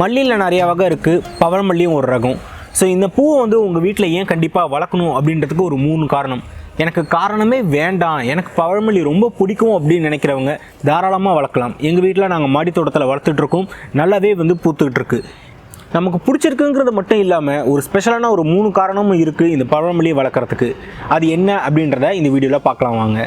மல்லியில் நிறைய வகை இருக்குது பவளமல்லியும் ஒரு ரகம். ஸோ இந்த பூவை வந்து உங்கள் வீட்டில் ஏன் கண்டிப்பாக வளர்க்கணும் அப்படின்றதுக்கு ஒரு மூணு காரணம். எனக்கு காரணமே வேண்டாம். எனக்கு பவழமல்லி ரொம்ப பிடிக்கும் அப்படின்னு நினைக்கிறவங்க தாராளமாக வளர்க்கலாம். எங்கள் வீட்டில் நாங்கள் மாடி தோட்டத்தில் வளர்த்துட்ருக்கோம் நல்லாவே வந்து பூத்துக்கிட்டு நமக்கு பிடிச்சிருக்குங்கிறது மட்டும் இல்லாமல் ஒரு ஸ்பெஷலான ஒரு மூணு காரணமும் இருக்குது இந்த பவழமல்லியை வளர்க்குறதுக்கு. அது என்ன அப்படின்றத இந்த வீடியோவில் பார்க்கலாம் வாங்க.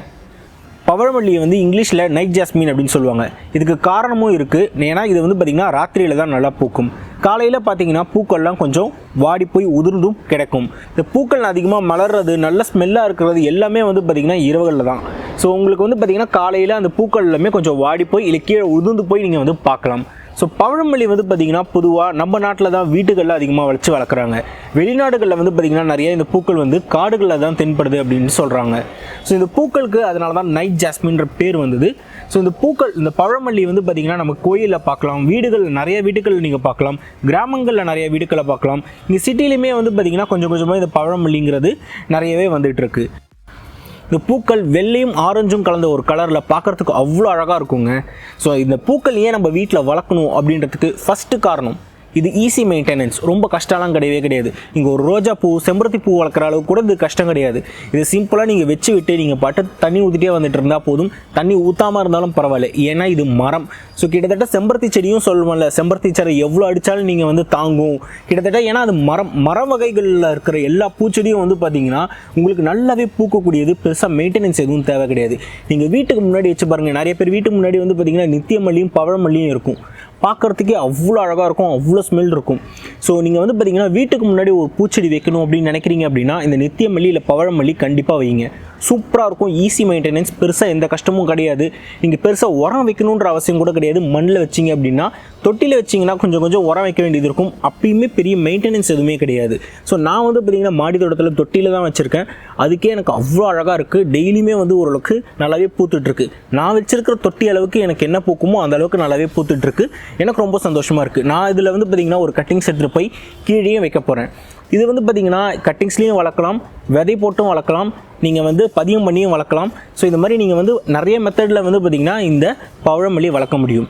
பவழமல்லியை வந்து இங்கிலீஷில் நைட் ஜாஸ்மின் அப்படின்னு சொல்லுவாங்க. இதுக்கு காரணமும் இருக்குது ஏன்னா இது வந்து பார்த்திங்கன்னா ராத்திரியில் தான் நல்லா பூக்கும். காலையில் பார்த்தீங்கன்னா பூக்கள்லாம் கொஞ்சம் வாடி போய் உதிர்ந்தும் கிடைக்கும். இந்த பூக்கள் அதிகமாக மலர்றது நல்ல ஸ்மெல்லாக இருக்கிறது எல்லாமே வந்து பார்த்திங்கன்னா இரவுகளில் தான். ஸோ உங்களுக்கு வந்து பார்த்திங்கன்னா காலையில் அந்த பூக்கள் எல்லாமே கொஞ்சம் வாடி போய் இல்லை கீழே உதிர்ந்து போய் நீங்கள் வந்து பார்க்கலாம். ஸோ பழமல்லி வந்து பார்த்திங்கன்னா பொதுவாக நம்ம நாட்டில் தான் வீட்டுகளில் அதிகமாக வளர்ச்சி வளர்க்குறாங்க. வெளிநாடுகளில் வந்து பார்த்திங்கன்னா நிறைய இந்த பூக்கள் வந்து காடுகளில் தான் தென்படுது அப்படின்னு சொல்கிறாங்க ஸோ இந்த பூக்களுக்கு அதனால தான் நைட் ஜாஸ்மின்ற பேர் வந்தது. ஸோ இந்த பூக்கள் இந்த பழமல்லி வந்து பார்த்திங்கன்னா நம்ம கோயிலில் பார்க்கலாம் வீடுகள் நிறைய வீடுகளில் நீங்கள் பார்க்கலாம் கிராமங்களில் நிறைய வீடுகளை பார்க்கலாம் இங்கே சிட்டிலையுமே வந்து பார்த்திங்கன்னா கொஞ்சம் கொஞ்சமாக இந்த பழமல்லிங்கிறது நிறையவே வந்துகிட்ருக்கு இந்த பூக்கள் வெள்ளையும் ஆரஞ்சும் கலந்த ஒரு கலரில் பார்க்குறதுக்கு அவ்வளோ அழகாக இருக்குங்க. ஸோ இந்த பூக்கள் ஏன் நம்ம வீட்டில் வளர்க்கணும் அப்படின்றதுக்கு ஃபஸ்ட்டு காரணம் இது ஈஸி மெயின்டெனன்ஸ் ரொம்ப கஷ்டம்லாம் கிடையவே கிடையாது. இங்கே ஒரு ரோஜா பூ செம்பருத்தி பூ வளர்க்குற அளவுக்கு கூட இது கஷ்டம் கிடையாது. இது சிம்பிளாக நீங்கள் வச்சு விட்டு நீங்கள் பாட்டு தண்ணி ஊற்றிட்டே வந்துட்டு இருந்தால் போதும். தண்ணி ஊற்றாமல் இருந்தாலும் பரவாயில்ல. ஏன்னா இது மரம். ஸோ கிட்டத்தட்ட செம்பருத்தி செடியும் சொல்லுவோம்ல செம்பருத்தி செடி எவ்வளோ அடித்தாலும் நீங்கள் வந்து தாங்கும். கிட்டத்தட்ட ஏன்னா அது மரம் மர வகைகளில் இருக்கிற எல்லா பூச்செடியும் வந்து பார்த்தீங்கன்னா உங்களுக்கு நல்லாவே பூக்கக்கூடியது. பெருசாக மெயின்டெனன்ஸ் எதுவும் தேவை கிடையாது. நீங்கள் வீட்டுக்கு முன்னாடி வச்சு பாருங்கள் நிறைய பேர் வீட்டுக்கு முன்னாடி வந்து பார்த்தீங்கன்னா நித்திய மல்லியும் பவழமல்லியும் இருக்கும். பார்க்குறதுக்கே அவ்வளோ அழகாக இருக்கும் அவ்வளோ ஸ்மெல் இருக்கும். ஸோ நீங்கள் வந்து பார்த்தீங்கன்னா வீட்டுக்கு முன்னாடி ஒரு பூச்செடி வைக்கணும் அப்படின்னு நினைக்கிறீங்க அப்படின்னா இந்த நித்திய மல்லி இல்லை பவழமல்லி கண்டிப்பாக வைங்க. சூப்பராக இருக்கும் ஈஸி மெயின்டெனன்ஸ் பெருசாக எந்த கஷ்டமும் கிடையாது. நீங்கள் பெருசாக உரம் வைக்கணுன்ற அவசியம் கூட கிடையாது. மண்ணில் வச்சிங்க அப்படின்னா தொட்டியில் வச்சிங்கன்னா கொஞ்சம் கொஞ்சம் உரம் வைக்க வேண்டியது இருக்கும். அப்பயுமே பெரிய மெயின்டெனன்ஸ் எதுவுமே கிடையாது. ஸோ நான் வந்து பார்த்திங்கன்னா மாடி தோட்டத்தில் தொட்டியில் தான் வச்சுருக்கேன். அதுக்கே எனக்கு அவ்வளோ அழகாக இருக்குது டெய்லியுமே வந்து ஓரளவுக்கு நல்லாவே பூத்துட்ருக்கு நான் வச்சுருக்கிற தொட்டி அளவுக்கு எனக்கு என்ன பூக்குமோ அந்த அளவுக்கு நல்லாவே பூத்துட்ருக்கு எனக்கு ரொம்ப சந்தோஷமாக இருக்குது நான் இதில் வந்து பார்த்திங்கன்னா ஒரு கட்டிங்ஸ் எடுத்துகிட்டு போய் கீழே வைக்க போகிறேன் இது வந்து பார்த்திங்கன்னா கட்டிங்ஸ்லேயும் வளர்க்கலாம் விதை போட்டும் வளர்க்கலாம் நீங்கள் வந்து பதியம் பண்ணியும் வளர்க்கலாம். ஸோ இந்த மாதிரி நீங்கள் வந்து நிறைய மெத்தடில் வந்து பார்த்திங்கன்னா இந்த பவழமல்லி வளர்க்க முடியும்.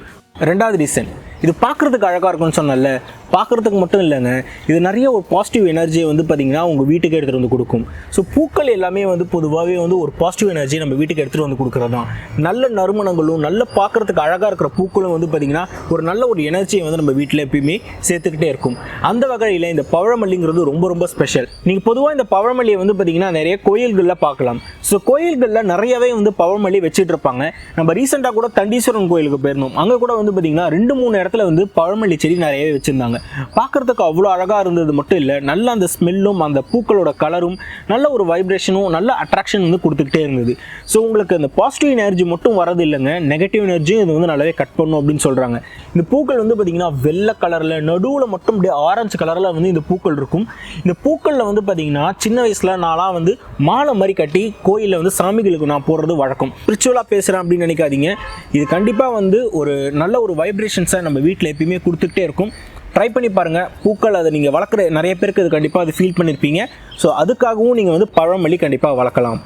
ரெண்டாவது ரீசன் இது பார்க்குறதுக்கு அழகாக இருக்கும்னு சொன்னல பார்க்குறதுக்கு மட்டும் இல்லைங்க. இது நிறைய ஒரு பாசிட்டிவ் எனர்ஜியை வந்து பார்த்திங்கன்னா உங்கள் வீட்டுக்கு எடுத்துகிட்டு வந்து கொடுக்கும். ஸோ பூக்கள் எல்லாமே வந்து பொதுவாகவே வந்து ஒரு பாசிட்டிவ் எனர்ஜி நம்ம வீட்டுக்கு எடுத்துகிட்டு வந்து கொடுக்குறது தான் நல்ல நறுமணங்களும் நல்ல பார்க்குறதுக்கு அழகாக இருக்கிற பூக்களும் வந்து பார்த்திங்கன்னா ஒரு நல்ல ஒரு எனர்ஜியை வந்து நம்ம வீட்டில் எப்பயுமே சேர்த்துக்கிட்டே இருக்கும். அந்த வகையில் இந்த பவழமல்லிங்கிறது ரொம்ப ரொம்ப ஸ்பெஷல் நீங்கள் பொதுவாக இந்த பவழமல்லியை வந்து பார்த்திங்கன்னா நிறைய கோயில்களில் பார்க்கலாம். ஸோ கோயில்களில் நிறையவே வந்து பவழமல்லி வச்சுட்டு இருப்பாங்க. நம்ம ரீசெண்டாக கூட தண்டீஸ்வரன் கோயிலுக்கு போயிருந்தோம். அங்கே கூட வந்து பார்த்திங்கன்னா ரெண்டு மூணு இடத்துல வந்து பழமல்லி செடி நிறையவே வச்சுருந்தாங்க. பார்க்குறதுக்கு அவ்வளோ அழகாக இருந்தது மட்டும் இல்லை நல்ல அந்த ஸ்மெல்லும் அந்த பூக்களோட கலரும் நல்ல ஒரு வைப்ரேஷனும் நல்ல அட்ராக்ஷன் வந்து கொடுத்துக்கிட்டே இருந்தது. ஸோ உங்களுக்கு அந்த பாசிட்டிவ் எனர்ஜி மட்டும் வரது இல்லைங்க. நெகட்டிவ் எனர்ஜியும் இது வந்து நல்லாவே கட் பண்ணும் அப்படின்னு சொல்கிறாங்க இந்த பூக்கள் வந்து பார்த்திங்கன்னா வெள்ளை கலரில் நடுவில் மட்டும் அப்படியே ஆரஞ்சு கலரில் வந்து இந்த பூக்கள் இருக்கும். இந்த பூக்களில் வந்து பார்த்திங்கன்னா சின்ன வயசில் நான்லாம் வந்து மாலை மாதிரி கட்டி கோயிலில் வந்து சாமிகளுக்கு நான் போடுறது வழக்கம். ஸ்பிரிச்சுவலாக பேசுகிறேன் அப்படின்னு நினைக்காதீங்க. இது கண்டிப்பாக வந்து ஒரு நல்ல ஒரு வைப்ரேஷன்ஸை நம்ம வீட்டில் எப்பயுமே கொடுத்துக்கிட்டே இருக்கும். ட்ரை பண்ணி பாருங்கள் பூக்கள் அதை நீங்கள் வளர்க்குற நிறைய பேருக்கு அது கண்டிப்பாக அது ஃபீல் பண்ணியிருப்பீங்க ஸோ அதுக்காகவும் நீங்கள் வந்து பழமல்லி கண்டிப்பாக வளர்க்கலாம்.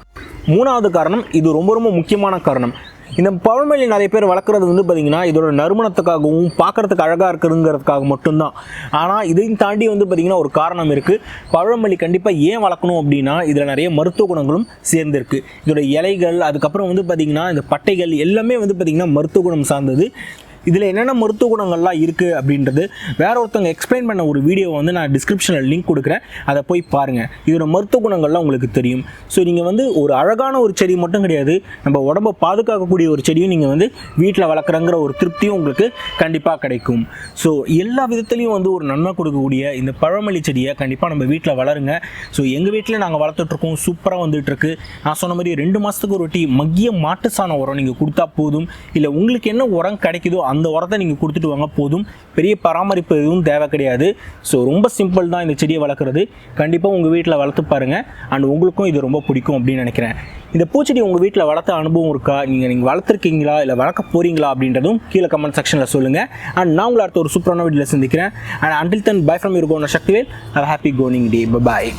மூணாவது காரணம் இது ரொம்ப ரொம்ப முக்கியமான காரணம். இந்த பழமல்லி நிறைய பேர் வளர்க்குறது வந்து பார்த்திங்கன்னா இதோட நறுமணத்துக்காகவும் பார்க்குறதுக்கு அழகாக இருக்குதுங்கிறதுக்காக மட்டும்தான். ஆனால் இதையும் தாண்டி வந்து பார்த்திங்கன்னா ஒரு காரணம் இருக்குது பழமல்லி கண்டிப்பாக ஏன் வளர்க்கணும் அப்படின்னா இதில் நிறைய மருத்துவ குணங்களும் சேர்ந்துருக்கு. இதோட இலைகள் அதுக்கப்புறம் வந்து பார்த்திங்கன்னா இந்த பட்டைகள் எல்லாமே வந்து பார்த்திங்கன்னா மருத்துவ குணம் சார்ந்தது. இதில் என்னென்ன மருத்துவ குணங்கள்லாம் இருக்குது அப்படின்றது வேற ஒருத்தவங்க எக்ஸ்பிளைன் பண்ண ஒரு வீடியோ வந்து நான் டிஸ்கிரிப்ஷனில் லிங்க் கொடுக்குறேன். அதை போய் பாருங்கள் இதோட மருத்துவ குணங்கள்லாம் உங்களுக்கு தெரியும். ஸோ நீங்கள் வந்து ஒரு அழகான ஒரு செடி மட்டும் கிடையாது நம்ம உடம்பை பாதுகாக்கக்கூடிய ஒரு செடியும் நீங்கள் வந்து வீட்டில் வளர்க்குறங்கிற ஒரு திருப்தியும் உங்களுக்கு கண்டிப்பாக கிடைக்கும். ஸோ எல்லா விதத்துலேயும் வந்து ஒரு நன்மை கொடுக்கக்கூடிய இந்த பழமல்லி செடியை கண்டிப்பாக நம்ம வீட்டில் வளருங்க. ஸோ எங்கள் வீட்டில் நாங்கள் வளர்த்துட்ருக்கோம் சூப்பராக வந்துட்டுருக்கு நான் சொன்ன மாதிரி ரெண்டு மாதத்துக்கு ஒரு வாட்டி மக்கிய மாட்டு சாண உரம் நீங்கள் கொடுத்தா போதும். இல்லை உங்களுக்கு என்ன உரம் கிடைக்குதோ அந்த உரத்தை நீங்கள் கொடுத்துட்டு வாங்க போதும். பெரிய பராமரிப்பு எதுவும் தேவை கிடையாது. ஸோ ரொம்ப சிம்பிள் தான் இந்த செடியை வளர்க்குறது. கண்டிப்பாக உங்கள் வீட்டில் வளர்த்து பாருங்கள் அண்ட் உங்களுக்கும் இது ரொம்ப பிடிக்கும் அப்படின்னு நினைக்கிறேன். இந்த பூச்செடி உங்கள் வீட்டில் வளர்த்த அனுபவம் இருக்கா? நீங்கள் நீங்கள் வளர்த்துருக்கீங்களா? இல்லை வளர்க்க போகிறீங்களா அப்படின்றதும் கீழே கமெண்ட் செக்ஷனில் சொல்லுங்கள் அண்ட் நான் உங்களை அடுத்த ஒரு சூப்பரான வீட்டில் சந்திக்கிறேன். And until then bye from your Sakthivel Sakthivel happy கோனிங் day bye